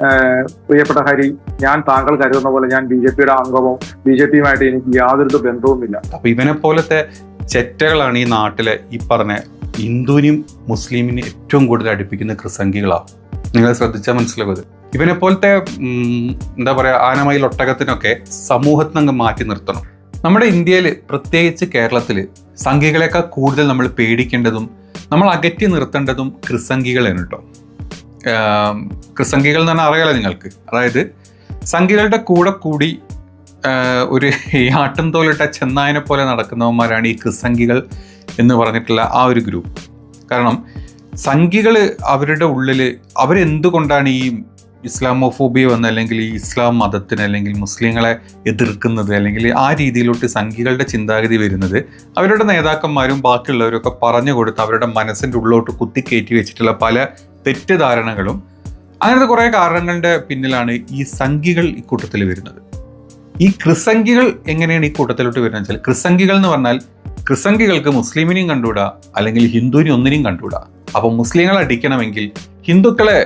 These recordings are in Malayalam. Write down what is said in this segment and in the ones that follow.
പ്രിയപ്പെട്ട ഹരി ഞാൻ താങ്കൾ കരുതുന്ന പോലെ ഞാൻ ബി ജെ പിയുടെ അംഗമോ ബി ജെ പിയുമായിട്ട് എനിക്ക് യാതൊരു ബന്ധവുമില്ല. അപ്പൊ ഇവനെ പോലത്തെ ചെറ്റകളാണ് ഈ നാട്ടിലെ ഈ പറഞ്ഞ ഹിന്ദുവിനും മുസ്ലിമിനും ഏറ്റവും കൂടുതൽ അടുപ്പിക്കുന്ന ക്രിസംഗികളാ. നിങ്ങൾ ശ്രദ്ധിച്ചാൽ മനസ്സിലാവും ഇവനെ പോലത്തെ എന്താ പറയാ ആനമയിൽ ഒട്ടകത്തിനൊക്കെ സമൂഹത്തിന് അങ്ങ് മാറ്റി നിർത്തണം. നമ്മുടെ ഇന്ത്യയിൽ പ്രത്യേകിച്ച് കേരളത്തിൽ സംഘികളെക്കാൾ കൂടുതൽ നമ്മൾ പേടിക്കേണ്ടതും നമ്മൾ അകറ്റി നിർത്തേണ്ടതും ക്രിസംഗികളാണ് കേട്ടോ. ആം, ക്രിസംഗികൾ എന്ന് പറഞ്ഞാൽ അറിയാലോ നിങ്ങൾക്ക്. അതായത് സംഖ്യകളുടെ കൂടെ കൂടി ഒരു ആട്ടും തോലിട്ട ചെന്നായനെ പോലെ നടക്കുന്നവന്മാരാണ് ഈ കൃസംഖികൾ എന്ന് പറഞ്ഞിട്ടുള്ള ആ ഒരു ഗ്രൂപ്പ്. കാരണം സംഖ്യകൾ അവരുടെ ഉള്ളിൽ അവരെന്തുകൊണ്ടാണ് ഈ ഇസ്ലാമോഫോബിയ വന്ന് അല്ലെങ്കിൽ ഈ ഇസ്ലാം മതത്തിന് അല്ലെങ്കിൽ മുസ്ലിങ്ങളെ എതിർക്കുന്നത് അല്ലെങ്കിൽ ആ രീതിയിലോട്ട് സംഘികളുടെ ചിന്താഗതി വരുന്നത് അവരുടെ നേതാക്കന്മാരും ബാക്കിയുള്ളവരൊക്കെ പറഞ്ഞു കൊടുത്ത് അവരുടെ മനസ്സിന്റെ ഉള്ളിലോട്ട് കുത്തിക്കയറ്റി വെച്ചിട്ടുള്ള പല തെറ്റിദ്ധാരണകളും അങ്ങനത്തെ കുറേ കാരണങ്ങളുടെ പിന്നിലാണ് ഈ സംഖികൾ ഈ കൂട്ടത്തിൽ വരുന്നത്. ഈ ക്രിസംഖികൾ എങ്ങനെയാണ് ഈ കൂട്ടത്തിലോട്ട് വരുന്നത് വെച്ചാൽ ക്രിസംഖികൾ എന്ന് പറഞ്ഞാൽ ക്രിസംഖികൾക്ക് മുസ്ലിമിനെയും കണ്ടുകൂടാ അല്ലെങ്കിൽ ഹിന്ദുവിനെ ഒന്നിനെയും കണ്ടുകൂടാ. അപ്പോൾ മുസ്ലിങ്ങളെ അടിക്കണമെങ്കിൽ ഹിന്ദുക്കളെ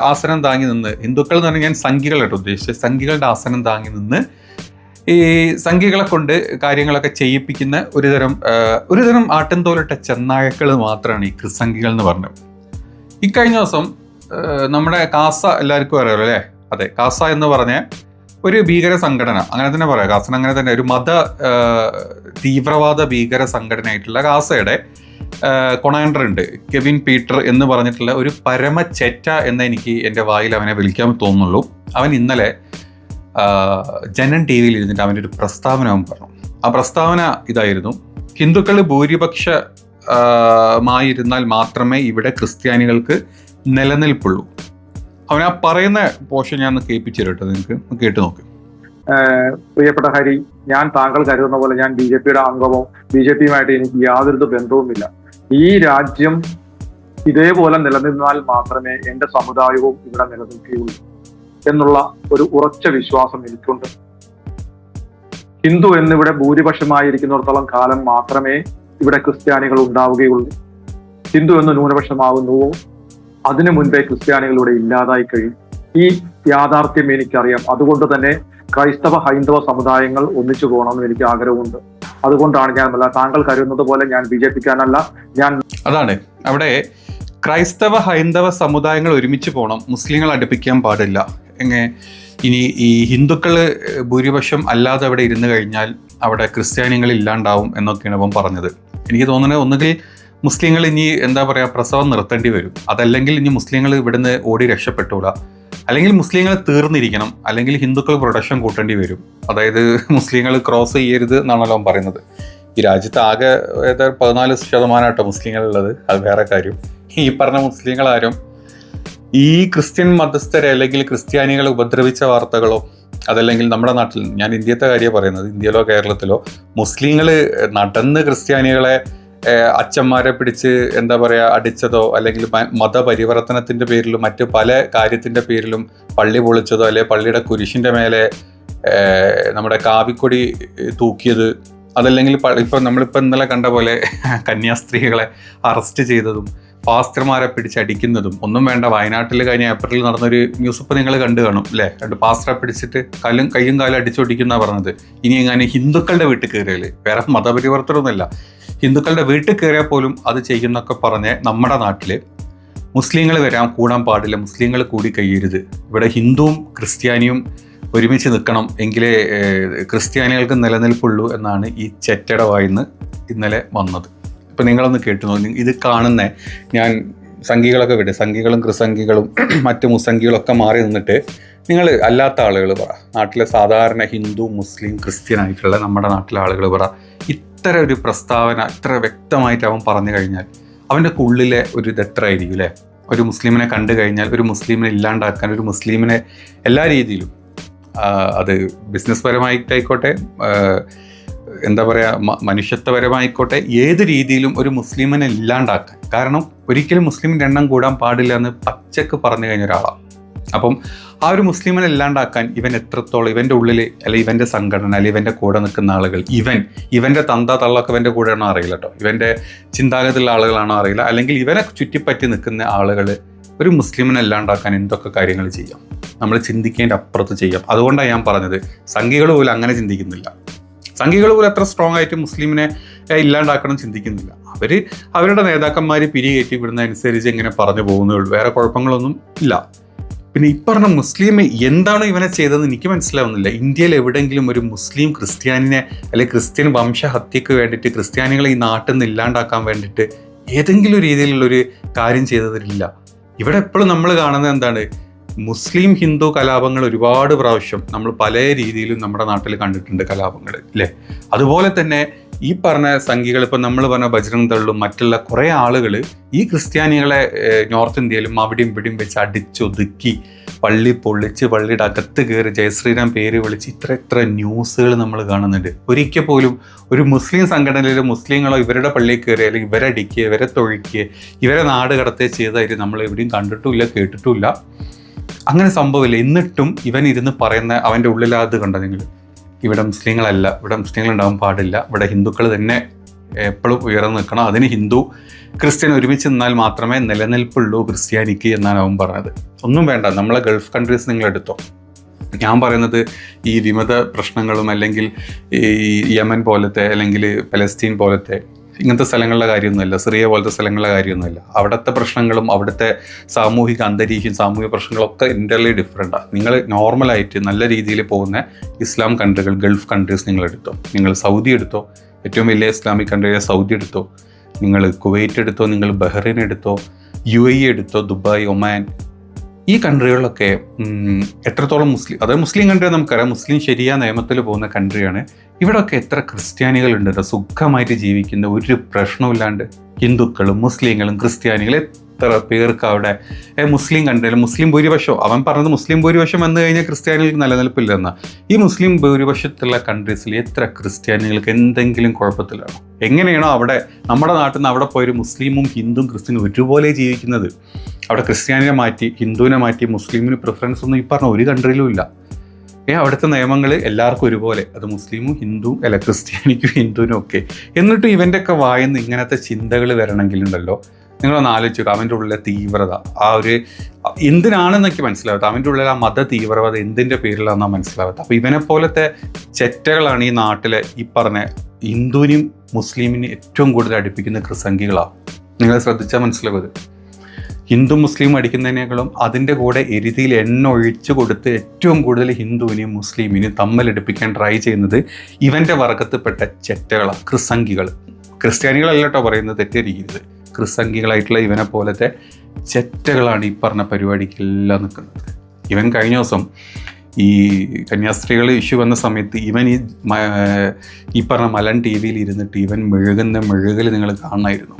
ആസനം താങ്ങി നിന്ന് ഹിന്ദുക്കൾ എന്ന് പറഞ്ഞാൽ ഞാൻ സംഘികളായിട്ട് ഉദ്ദേശിച്ചത് സംഖികളുടെ ആസനം താങ്ങി നിന്ന് ഈ സംഖികളെ കൊണ്ട് കാര്യങ്ങളൊക്കെ ചെയ്യിപ്പിക്കുന്ന ഒരുതരം ഒരുതരം ആട്ടിൻതോലിട്ട ചെന്നായക്കൾ മാത്രമാണ് ഈ ക്രിസംഖികൾ എന്ന് പറഞ്ഞത്. ഇക്കഴിഞ്ഞ ദിവസം നമ്മുടെ കാസ എല്ലാവർക്കും അറിയാലോ അല്ലേ? അതെ കാസ എന്ന് പറഞ്ഞ ഒരു ഭീകര സംഘടന അങ്ങനെ തന്നെ പറയാം. കാസന അങ്ങനെ തന്നെ ഒരു മത തീവ്രവാദ ഭീകര സംഘടനയായിട്ടുള്ള കാസയുടെ കൊണാൻഡർ ഉണ്ട് കെവിൻ പീറ്റർ എന്ന് പറഞ്ഞിട്ടുള്ള ഒരു പരമ ചെറ്റ എന്ന് എനിക്ക് എന്റെ വായിൽ അവനെ വിളിക്കാൻ തോന്നുള്ളൂ അവൻ ഇന്നലെ ജനൻ ടി വിയിൽ ഇരുന്നിട്ട് അവന്റെ ഒരു പ്രസ്താവന അവൻ പറഞ്ഞു. ആ പ്രസ്താവന ഇതായിരുന്നു. ഹിന്ദുക്കൾ ഭൂരിപക്ഷ മായിരുന്നാൽ മാത്രമേ ഇവിടെ ക്രിസ്ത്യാനികൾക്ക് നിലനിൽപ്പുള്ളൂ. അവൻ ആ പറയുന്ന പോഷൻ ഞാൻ കേൾപ്പിച്ചു കേട്ടോ നിങ്ങൾക്ക് കേട്ട് നോക്ക്. പ്രിയപ്പെട്ട ഹരി ഞാൻ താങ്കൾ കരുതുന്ന പോലെ ഞാൻ ബി ജെ പിയുടെ അംഗമോ ബി ജെ പിയുമായിട്ട് എനിക്ക് യാതൊരു ബന്ധവുമില്ല. ഈ രാജ്യം ഇതേപോലെ നിലനിന്നാൽ മാത്രമേ എന്റെ സമുദായവും ഇവിടെ നിലനിൽക്കുകയുള്ളൂ എന്നുള്ള ഒരു ഉറച്ച വിശ്വാസം എനിക്കുണ്ട്. ഹിന്ദു എന്നിവിടെ ഭൂരിപക്ഷമായിരിക്കുന്നിടത്തോളം കാലം മാത്രമേ ഇവിടെ ക്രിസ്ത്യാനികൾ ഉണ്ടാവുകയുള്ളൂ. ഹിന്ദു എന്ന് ന്യൂനപക്ഷമാകുന്നുവോ അതിനു മുൻപേ ക്രിസ്ത്യാനികളിവിടെ ഇല്ലാതായി കഴിയും. ഈ യാഥാർത്ഥ്യം എനിക്കറിയാം. അതുകൊണ്ട് തന്നെ ക്രൈസ്തവ ഹൈന്ദവ സമുദായങ്ങൾ ഒന്നിച്ചു പോകണമെന്ന് എനിക്ക് ആഗ്രഹമുണ്ട്. അതുകൊണ്ടാണ് ഞാൻ അല്ല താങ്കൾ കരുതുന്നത് പോലെ ഞാൻ ബി ജെ പിക്കാനല്ല ഞാൻ അതാണ്. അവിടെ ക്രൈസ്തവ ഹൈന്ദവ സമുദായങ്ങൾ ഒരുമിച്ച് പോകണം. മുസ്ലിങ്ങൾ അടുപ്പിക്കാൻ പാടില്ല. എങ്ങനെ? ഇനി ഈ ഹിന്ദുക്കൾ ഭൂരിപക്ഷം അല്ലാതെ അവിടെ ഇരുന്ന് കഴിഞ്ഞാൽ അവിടെ ക്രിസ്ത്യാനികൾ ഇല്ലാണ്ടാവും എന്നൊക്കെയാണ് അവൻ പറഞ്ഞത്. എനിക്ക് തോന്നുന്നത് ഒന്നുകിൽ മുസ്ലിങ്ങൾ ഇനി എന്താ പറയുക പ്രസവം നിർത്തേണ്ടി വരും. അതല്ലെങ്കിൽ ഇനി മുസ്ലിങ്ങൾ ഇവിടുന്ന് ഓടി രക്ഷപ്പെട്ടൂടാ അല്ലെങ്കിൽ മുസ്ലിങ്ങൾ തീർന്നിരിക്കണം. അല്ലെങ്കിൽ ഹിന്ദുക്കൾ പ്രൊഡക്ഷൻ കൂട്ടേണ്ടി വരും. അതായത് മുസ്ലിങ്ങൾ ക്രോസ് ചെയ്യരുത് എന്നാണല്ലോ പറയുന്നത്. ഈ രാജ്യത്ത് ആകെ പതിനാല് ശതമാനമാട്ടോ മുസ്ലിങ്ങളുള്ളത് അത് വേറെ കാര്യം. ഈ പറഞ്ഞ മുസ്ലിങ്ങളാരും ഈ ക്രിസ്ത്യൻ മതസ്ഥരെ അല്ലെങ്കിൽ ക്രിസ്ത്യാനികളെ ഉപദ്രവിച്ച വാർത്തകളോ അതല്ലെങ്കിൽ നമ്മുടെ നാട്ടിൽ ഞാൻ ഇന്ത്യത്തെ കാര്യം പറയുന്നത് ഇന്ത്യയിലോ കേരളത്തിലോ മുസ്ലിങ്ങൾ നടന്ന് ക്രിസ്ത്യാനികളെ അച്ഛന്മാരെ പിടിച്ച് എന്താ പറയുക അടിച്ചതോ അല്ലെങ്കിൽ മതപരിവർത്തനത്തിന്റെ പേരിലും മറ്റ് പല കാര്യത്തിന്റെ പേരിലും പള്ളി പൊളിച്ചതോ അല്ലെങ്കിൽ പള്ളിയുടെ കുരിശിന്റെ മേലെ നമ്മുടെ കാവിക്കൊടി തൂക്കിയത് അതല്ലെങ്കിൽ ഇപ്പം നമ്മളിപ്പോൾ നമ്മളിപ്പോ ഇന്നലെ കണ്ട പോലെ കന്യാസ്ത്രീകളെ അറസ്റ്റ് ചെയ്തതും പാസ്റ്റർമാരെ പിടിച്ചടിക്കുന്നതും. ഒന്നും വേണ്ട വയനാട്ടിൽ കഴിഞ്ഞ ഏപ്രിലിൽ നടന്നൊരു ന്യൂസ് ഇപ്പൊ നിങ്ങൾ കണ്ടു കാണും അല്ലേ? രണ്ട് പാസ്റ്ററെ പിടിച്ചിട്ട് കല്ലും കയ്യും കാലും അടിച്ചൊടിക്കുന്ന പറഞ്ഞത്. ഇനി എങ്ങനെ ഹിന്ദുക്കളുടെ വീട്ടിൽ കയറിയാൽ വേറെ മതപരിവർത്തനമൊന്നുമില്ല. ഹിന്ദുക്കളുടെ വീട്ടിൽ കയറിയാൽ പോലും അത് ചെയ്യുന്നൊക്കെ പറഞ്ഞ് നമ്മുടെ നാട്ടിൽ മുസ്ലിങ്ങൾ വരാൻ കൂടാൻ പാടില്ല മുസ്ലിങ്ങൾ കൂടി കഴിയരുത്. ഇവിടെ ഹിന്ദുവും ക്രിസ്ത്യാനിയും ഒരുമിച്ച് നിൽക്കണം എങ്കിലേ ക്രിസ്ത്യാനികൾക്ക് നിലനിൽപ്പുള്ളൂ എന്നാണ് ഈ ചെറ്റട വായിന്ന് ഇന്നലെ വന്നത്. ഇപ്പം നിങ്ങളൊന്ന് കേട്ടു നോക്കി. ഇത് കാണുന്ന ഞാൻ സംഖികളൊക്കെ വിട് സംഘികളും ക്രിസംഘികളും മറ്റ് മുസംഘികളൊക്കെ മാറി നിന്നിട്ട് നിങ്ങൾ അല്ലാത്ത ആളുകൾ പറ. നാട്ടിലെ സാധാരണ ഹിന്ദു മുസ്ലിം ക്രിസ്ത്യൻ ആയിട്ടുള്ള നമ്മുടെ നാട്ടിലെ ആളുകൾ പറ. ഇത്ര ഒരു പ്രസ്താവന ഇത്ര വ്യക്തമായിട്ട് അവൻ പറഞ്ഞു കഴിഞ്ഞാൽ അവന്റെ ഉള്ളിലെ ഒരു ഇതെത്രയായിരിക്കും അല്ലേ? ഒരു മുസ്ലിമിനെ കണ്ടു കഴിഞ്ഞാൽ ഒരു മുസ്ലിമിനെ ഇല്ലാണ്ടാക്കാൻ ഒരു മുസ്ലിമിനെ എല്ലാ രീതിയിലും അത് ബിസിനസ് പരമായിട്ടായിക്കോട്ടെ എന്താ പറയുക മനുഷ്യത്വപരമായിക്കോട്ടെ ഏത് രീതിയിലും ഒരു മുസ്ലിമിനെ ഇല്ലാണ്ടാക്കാൻ. കാരണം ഒരിക്കലും മുസ്ലിമിന്റെ എണ്ണം കൂടാൻ പാടില്ല എന്ന് പച്ചക്ക് പറഞ്ഞു കഴിഞ്ഞ ഒരാളാണ് അപ്പം ആ ഒരു മുസ്ലിമിനെ ഇല്ലാണ്ടാക്കാൻ ഇവൻ എത്രത്തോളം ഇവന്റെ ഉള്ളിൽ അല്ലെങ്കിൽ ഇവന്റെ സംഘടന അല്ലെങ്കിൽ ഇവന്റെ കൂടെ നിൽക്കുന്ന ആളുകൾ ഇവൻ ഇവന്റെ തന്ത തള്ളൊക്കെ ഇവന്റെ കൂടെയാണോ അറിയില്ല കേട്ടോ ഇവന്റെ ചിന്താഗതിയുള്ള ആളുകളാണോ അറിയില്ല. അല്ലെങ്കിൽ ഇവനെ ചുറ്റിപ്പറ്റി നിൽക്കുന്ന ആളുകൾ ഒരു മുസ്ലിമിനെ ഇല്ലാണ്ടാക്കാൻ എന്തൊക്കെ കാര്യങ്ങൾ ചെയ്യാം? നമ്മൾ ചിന്തിക്കേണ്ട അപ്പുറത്ത് ചെയ്യാം. അതുകൊണ്ടാണ് ഞാൻ പറഞ്ഞത് സംഖ്യകൾ പോലും അങ്ങനെ ചിന്തിക്കുന്നില്ല. സംഘികൾ പോലും എത്ര സ്ട്രോങ് ആയിട്ട് മുസ്ലിമിനെ ഇല്ലാണ്ടാക്കണം ചിന്തിക്കുന്നില്ല. അവർ അവരുടെ നേതാക്കന്മാർ പിരികേറ്റി വിടുന്നതനുസരിച്ച് ഇങ്ങനെ പറഞ്ഞു പോകുന്നേ ഉള്ളൂ. വേറെ കുഴപ്പങ്ങളൊന്നും ഇല്ല. പിന്നെ ഈ പറഞ്ഞ മുസ്ലിം എന്താണ് ഇവനെ ചെയ്തതെന്ന് എനിക്ക് മനസ്സിലാവുന്നില്ല. ഇന്ത്യയിൽ എവിടെയെങ്കിലും ഒരു മുസ്ലിം ക്രിസ്ത്യാനിനെ അല്ലെങ്കിൽ ക്രിസ്ത്യൻ വംശഹത്യക്ക് വേണ്ടിയിട്ട് ക്രിസ്ത്യാനികളെ ഈ നാട്ടിൽ നിന്ന് ഇല്ലാണ്ടാക്കാൻ വേണ്ടിയിട്ട് ഏതെങ്കിലും രീതിയിലുള്ളൊരു കാര്യം ചെയ്തതില്ല ഇവിടെ എപ്പോഴും നമ്മൾ കാണുന്നത് എന്താണ്? മുസ്ലിം ഹിന്ദു കലാപങ്ങൾ ഒരുപാട് പ്രാവശ്യം നമ്മൾ പല രീതിയിലും നമ്മുടെ നാട്ടിൽ കണ്ടിട്ടുണ്ട് കലാപങ്ങൾ അല്ലേ അതുപോലെ തന്നെ ഈ പറഞ്ഞ സംഘികൾ ഇപ്പം നമ്മൾ പറഞ്ഞ ബജ്രംഗ് തള്ളും മറ്റുള്ള കുറേ ആളുകൾ ഈ ക്രിസ്ത്യാനികളെ നോർത്ത് ഇന്ത്യയിലും അവിടെയും ഇവിടെയും വെച്ച് അടിച്ചൊതുക്കി പള്ളി പൊള്ളിച്ച് പള്ളിയുടെ അകത്ത് കയറി ജയശ്രീരാം പേര് വിളിച്ച് ഇത്ര ഇത്ര ന്യൂസുകൾ നമ്മൾ കാണുന്നുണ്ട്. ഒരിക്കൽ പോലും ഒരു മുസ്ലിം സംഘടനയിൽ മുസ്ലിങ്ങളോ ഇവരുടെ പള്ളിയിൽ കയറി അല്ലെങ്കിൽ ഇവരെ അടിക്കുക ഇവരെ തൊഴിക്കുക ഇവരെ നാട് കടത്തുക ചെയ്തായിട്ട് നമ്മൾ എവിടെയും കണ്ടിട്ടുമില്ല കേട്ടിട്ടുമില്ല. അങ്ങനെ സംഭവമില്ല. എന്നിട്ടും ഇവൻ ഇരുന്ന് പറയുന്ന അവന്റെ ഉള്ളിലാത് കണ്ട നിങ്ങൾ? ഇവിടെ മുസ്ലിങ്ങളല്ല ഇവിടെ മുസ്ലിങ്ങൾ പാടില്ല. ഇവിടെ ഹിന്ദുക്കൾ തന്നെ എപ്പോഴും ഉയർന്നു നിൽക്കണം. അതിന് ഹിന്ദു ക്രിസ്ത്യൻ ഒരുമിച്ച് നിന്നാൽ മാത്രമേ നിലനിൽപ്പുള്ളൂ ക്രിസ്ത്യാനിക്ക് എന്നാണ് അവൻ പറഞ്ഞത്. ഒന്നും വേണ്ട നമ്മളെ ഗൾഫ് കൺട്രീസ് നിങ്ങൾ എടുത്തോ. ഞാൻ പറയുന്നത് ഈ വിമത പ്രശ്നങ്ങളും അല്ലെങ്കിൽ ഈ യമൻ പോലത്തെ അല്ലെങ്കിൽ പലസ്തീൻ പോലത്തെ ഇങ്ങനത്തെ സ്ഥലങ്ങളിലെ കാര്യമൊന്നുമല്ല സിറിയ പോലത്തെ സ്ഥലങ്ങളിലെ കാര്യമൊന്നുമില്ല. അവിടുത്തെ പ്രശ്നങ്ങളും അവിടുത്തെ സാമൂഹിക അന്തരീക്ഷം സാമൂഹിക പ്രശ്നങ്ങളൊക്കെ ഇന്റർലി ഡിഫറെന്റാണ് നിങ്ങൾ നോർമലായിട്ട് നല്ല രീതിയിൽ പോകുന്ന ഇസ്ലാം കൺട്രികൾ ഗൾഫ് കൺട്രീസ് നിങ്ങൾ എടുത്തോ. നിങ്ങൾ സൗദി എടുത്തോ. ഏറ്റവും വലിയ ഇസ്ലാമിക് കൺട്രിയായ സൗദി എടുത്തോ. നിങ്ങൾ കുവൈറ്റ് എടുത്തോ നിങ്ങൾ ബഹ്റൈൻ എടുത്തോ യു എ എടുത്തോ ദുബായ് ഒമാൻ. ഈ കൺട്രികളിലൊക്കെ എത്രത്തോളം മുസ്ലിം അതായത് മുസ്ലിം കൺട്രി നമുക്കറിയാം. മുസ്ലിം ശരിയാ നിയമത്തിൽ പോകുന്ന കൺട്രിയാണ് ഇവിടെയൊക്കെ എത്ര ക്രിസ്ത്യാനികളുണ്ട് ട്ടോ സുഖമായിട്ട് ജീവിക്കുന്ന ഒരു പ്രശ്നമില്ലാണ്ട് ഹിന്ദുക്കളും മുസ്ലിങ്ങളും ക്രിസ്ത്യാനികളും എത്ര പേർക്ക് അവിടെ മുസ്ലിം കണ്ടാലും മുസ്ലിം ഭൂരിപക്ഷം? അവൻ പറഞ്ഞത് മുസ്ലിം ഭൂരിപക്ഷം വന്നു കഴിഞ്ഞാൽ ക്രിസ്ത്യാനികൾക്ക് നിലനിൽപ്പില്ലെന്ന. ഈ മുസ്ലിം ഭൂരിപക്ഷത്തുള്ള കൺട്രീസിൽ എത്ര ക്രിസ്ത്യാനികൾക്ക് എന്തെങ്കിലും കുഴപ്പത്തിലാണോ? എങ്ങനെയാണോ അവിടെ നമ്മുടെ നാട്ടിൽ നിന്ന് അവിടെ പോയൊരു മുസ്ലിമും ഹിന്ദുവും ക്രിസ്ത്യനും ഒരുപോലെ ജീവിക്കുന്നത്. അവിടെ ക്രിസ്ത്യാനിനെ മാറ്റി ഹിന്ദുവിനെ മാറ്റി മുസ്ലിമിന് പ്രിഫറൻസ് ഒന്നും ഈ പറഞ്ഞ ഒരു കൺട്രിയിലും ഇല്ല. അവിടുത്തെ നിയമങ്ങൾ എല്ലാവർക്കും ഒരുപോലെ. അത് മുസ്ലിമും ഹിന്ദു അല്ല ക്രിസ്ത്യാനിക്കും ഹിന്ദുവിനും ഒക്കെ. എന്നിട്ടും ഇവന്റെ ഒക്കെ വായന്ന് ഇങ്ങനത്തെ ചിന്തകൾ വരണമെങ്കിലുണ്ടല്ലോ. നിങ്ങളൊന്ന് ആലോചിച്ചു അവന്റെ ഉള്ളിലെ തീവ്രത. ആ ഒരു എന്തിനാണെന്നൊക്കെ മനസ്സിലാവാത്ത അവന്റെ ഉള്ളിൽ ആ മത തീവ്രത എന്തിന്റെ പേരിലാണെന്നാണ് മനസ്സിലാവാത്ത അപ്പോൾ ഇവനെ പോലത്തെ ചെറ്റകളാണ് ഈ നാട്ടിലെ ഈ പറഞ്ഞ ഹിന്ദുവിനും മുസ്ലിമിനും ഏറ്റവും കൂടുതൽ അടുപ്പിക്കുന്ന ക്രിസംഖികളാണ് നിങ്ങൾ ശ്രദ്ധിച്ചാൽ മനസ്സിലാവും ഹിന്ദു മുസ്ലിം അടിക്കുന്നതിനേക്കാളും അതിന്റെ കൂടെ എരുതിയിൽ എണ്ണ ഒഴിച്ചു കൊടുത്ത് ഏറ്റവും കൂടുതൽ ഹിന്ദുവിനെയും മുസ്ലിമിനെയും തമ്മിലെടുപ്പിക്കാൻ ട്രൈ ചെയ്യുന്നത് ഇവന്റെ വർഗത്തിൽപ്പെട്ട ചെറ്റകളാണ് ക്രിസംഗികൾ ക്രിസ്ത്യാനികളല്ല കേട്ടോ പറയുന്നത് തെറ്റിയിരിക്കരുത് ക്രിസംഗികളായിട്ടുള്ള ഇവനെ പോലത്തെ ചെറ്റകളാണ് ഈ പറഞ്ഞ പരിപാടിക്കെല്ലാം നിൽക്കുന്നത്. ഇവൻ കഴിഞ്ഞ ദിവസം ഈ കന്യാസ്ത്രീകൾ ഇഷ്യൂ വന്ന സമയത്ത് ഇവൻ ഈ ഈ പറഞ്ഞ മലൻ ടി വിയിൽ ഇരുന്നിട്ട് ഇവൻ മെഴുകുന്ന മെഴുകൽ നിങ്ങൾ കാണണമായിരുന്നു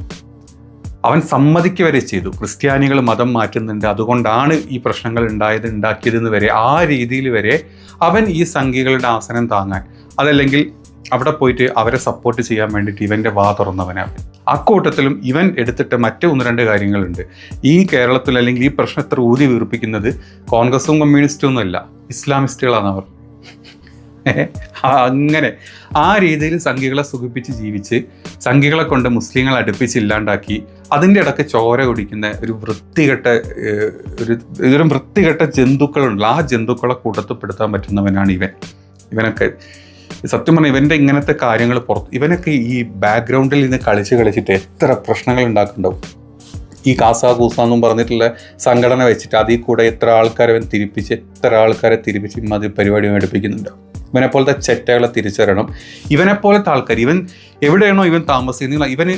അവൻ സമ്മതിക്കുക വരെ ചെയ്തു. ക്രിസ്ത്യാനികൾ മതം മാറ്റുന്നുണ്ട്. അതുകൊണ്ടാണ് ഈ പ്രശ്നങ്ങൾ ഉണ്ടായത് ഉണ്ടാക്കിയതെന്ന് വരെ ആ രീതിയിൽ വരെ അവൻ ഈ സംഘികളുടെ ആസനം താങ്ങാൻ. അതല്ലെങ്കിൽ അവിടെ പോയിട്ട് അവരെ സപ്പോർട്ട് ചെയ്യാൻ വേണ്ടിയിട്ട് ഇവന്റെ വാ തുറന്നവനാണ് അക്കൂട്ടത്തിലും ഇവൻ എടുത്തിട്ട് മറ്റു ഒന്ന് രണ്ട് കാര്യങ്ങളുണ്ട്. ഈ കേരളത്തിൽ അല്ലെങ്കിൽ ഈ പ്രശ്നം എത്ര ഊതി വീർപ്പിക്കുന്നത് കോൺഗ്രസും കമ്മ്യൂണിസ്റ്റും ഒന്നുമല്ല. ഇസ്ലാമിസ്റ്റുകളാണ് അവർ. അങ്ങനെ ആ രീതിയിൽ സംഖ്യകളെ സുഖിപ്പിച്ച് ജീവിച്ച് സംഖ്യകളെ കൊണ്ട് മുസ്ലിങ്ങളെ അടുപ്പിച്ച് ഇല്ലാണ്ടാക്കി അതിന്റെ ഇടയ്ക്ക് ചോര കുടിക്കുന്ന ഒരു വൃത്തികെട്ട ഒരു ഒരു വൃത്തികെട്ട ജന്തുക്കളുണ്ടല്ലോ ആ ജന്തുക്കളെ കൂട്ടത്തിൽപ്പെടുത്താൻ പറ്റുന്നവനാണ് ഇവൻ. ഇവനൊക്കെ സത്യം പറഞ്ഞാൽ ഇവന്റെ ഇങ്ങനത്തെ കാര്യങ്ങൾ പുറത്ത് ഇവനൊക്കെ ഈ ബാക്ക്ഗ്രൗണ്ടിൽ നിന്ന് കളിച്ച് കളിച്ചിട്ട് എത്ര പ്രശ്നങ്ങൾ ഉണ്ടാക്കുന്നുണ്ടാവും. ഈ കാസ കൂസ എന്നും പറഞ്ഞിട്ടുള്ള സംഘടന വെച്ചിട്ട് അതിൽ കൂടെ എത്ര ആൾക്കാരെ തിരിപ്പിച്ച് എത്ര ആൾക്കാരെ തിരിപ്പിച്ച് മതി പരിപാടി എടുപ്പിക്കുന്നുണ്ട് ഇവനെ പോലത്തെ ചെറ്റകളെ തിരിച്ചറിയണം. ഇവനെ പോലത്തെ ആൾക്കാർ ഇവൻ എവിടെയാണോ ഇവൻ താമസിക്കുന്നത് ഇവന്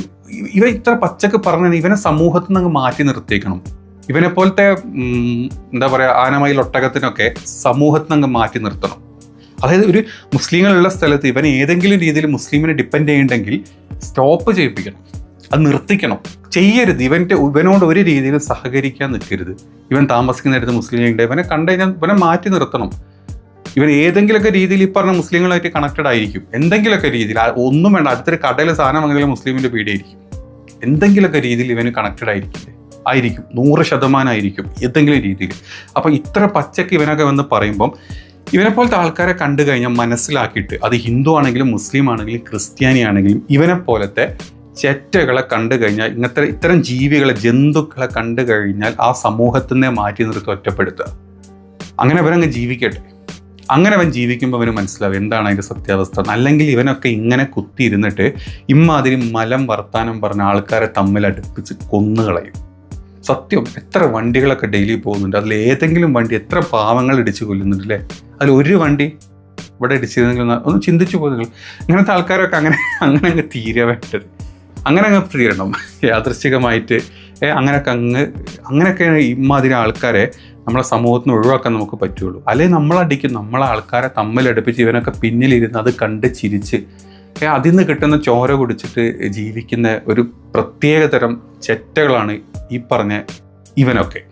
ഇവൻ ഇത്ര പച്ചക്ക് പറഞ്ഞു ഇവനെ സമൂഹത്തിൽ നിന്ന് മാറ്റി നിർത്തിയേക്കണം. ഇവനെ പോലത്തെ എന്താ പറയുക ആനമയിൽ ഒട്ടകത്തിനൊക്കെ സമൂഹത്തിൽ നിന്ന് മാറ്റി നിർത്തണം. അതായത് ഒരു മുസ്ലിങ്ങളുള്ള സ്ഥലത്ത് ഇവൻ ഏതെങ്കിലും രീതിയിൽ മുസ്ലിമിനെ ഡിപ്പെൻഡ് ചെയ്യണ്ടെങ്കിൽ സ്റ്റോപ്പ് ചെയ്യിപ്പിക്കണം. അത് നിർത്തിക്കണം. ചെയ്യരുത്. ഇവന്റെ ഇവനോട് ഒരു രീതിയിലും സഹകരിക്കാൻ നിൽക്കരുത്. ഇവൻ താമസിക്കുന്നിടത്ത് മുസ്ലിം ഇവനെ കണ്ടു കഴിഞ്ഞാൽ ഇവനെ മാറ്റി നിർത്തണം. ഇവൻ ഏതെങ്കിലുമൊക്കെ രീതിയിൽ ഈ പറഞ്ഞ മുസ്ലിങ്ങളായിട്ട് കണക്റ്റഡ് ആയിരിക്കും. എന്തെങ്കിലുമൊക്കെ രീതിയിൽ ഒന്നും വേണ്ട അടുത്തൊരു കടയിൽ സാധനം വാങ്ങിയാലും മുസ്ലിമിന്റെ പീഡിയായിരിക്കും എന്തെങ്കിലുമൊക്കെ രീതിയിൽ ഇവന് കണക്റ്റഡ് ആയിരിക്കില്ലേ ആയിരിക്കും. നൂറ് ശതമാനമായിരിക്കും ഏതെങ്കിലും രീതിയിൽ. അപ്പോൾ ഇത്ര പച്ചക്ക് ഇവനൊക്കെ വന്ന് പറയുമ്പം ഇവനെ പോലത്തെ ആൾക്കാരെ കണ്ടു കഴിഞ്ഞാൽ മനസ്സിലാക്കിയിട്ട് അത് ഹിന്ദു ആണെങ്കിലും മുസ്ലിം ആണെങ്കിലും ക്രിസ്ത്യാനി ആണെങ്കിലും ഇവനെ പോലത്തെ ചെറ്റകളെ കണ്ടു കഴിഞ്ഞാൽ ഇങ്ങനത്തെ ഇത്തരം ജീവികളെ ജന്തുക്കളെ കണ്ടു കഴിഞ്ഞാൽ ആ സമൂഹത്തിൽ നിന്നേ മാറ്റി നിർത്തി ഒറ്റപ്പെടുത്തുക. അങ്ങനെ അവരങ്ങ് ജീവിക്കട്ടെ. അങ്ങനെ അവൻ ജീവിക്കുമ്പോൾ അവന് മനസ്സിലാവും എന്താണ് അതിന്റെ സത്യാവസ്ഥ. അല്ലെങ്കിൽ ഇവനൊക്കെ ഇങ്ങനെ കുത്തിയിരുന്നിട്ട് ഇമ്മാതിരി മലം വർത്താനം പറഞ്ഞ ആൾക്കാരെ തമ്മിൽ അടുപ്പിച്ച് കൊന്നുകളയും സത്യം എത്ര വണ്ടികളൊക്കെ ഡെയിലി പോകുന്നുണ്ട്. അതിൽ ഏതെങ്കിലും വണ്ടി എത്ര പാവങ്ങൾ ഇടിച്ച് കൊല്ലുന്നുണ്ട് അല്ലേ? അതിൽ ഒരു വണ്ടി ഇവിടെ ഇടിച്ചിരുന്നെങ്കിൽ ഒന്ന് ചിന്തിച്ചു പോകുന്നു ഇങ്ങനത്തെ ആൾക്കാരൊക്കെ അങ്ങനെ അങ്ങനെ അങ്ങ് തീരെ വേണ്ടത്. അങ്ങനെ അങ്ങ് തീരണം യാദൃശ്ചികമായിട്ട് ഏ, അങ്ങനെയൊക്കെ അങ്ങ് അങ്ങനെയൊക്കെ ഇമാതിരി ആൾക്കാരെ നമ്മളെ സമൂഹത്തിൽ നിന്ന് ഒഴിവാക്കാൻ നമുക്ക് പറ്റുള്ളൂ. അല്ലെങ്കിൽ നമ്മളടിക്കും നമ്മളെ ആൾക്കാരെ തമ്മിലടുപ്പിച്ച് ഇവനൊക്കെ പിന്നിലിരുന്ന് അത് കണ്ട് ചിരിച്ച്. അതിൽ നിന്ന് കിട്ടുന്ന ചോര കുടിച്ചിട്ട് ജീവിക്കുന്ന ഒരു പ്രത്യേകതരം ചെറ്റകളാണ് ഈ പറഞ്ഞ ഇവനൊക്കെ.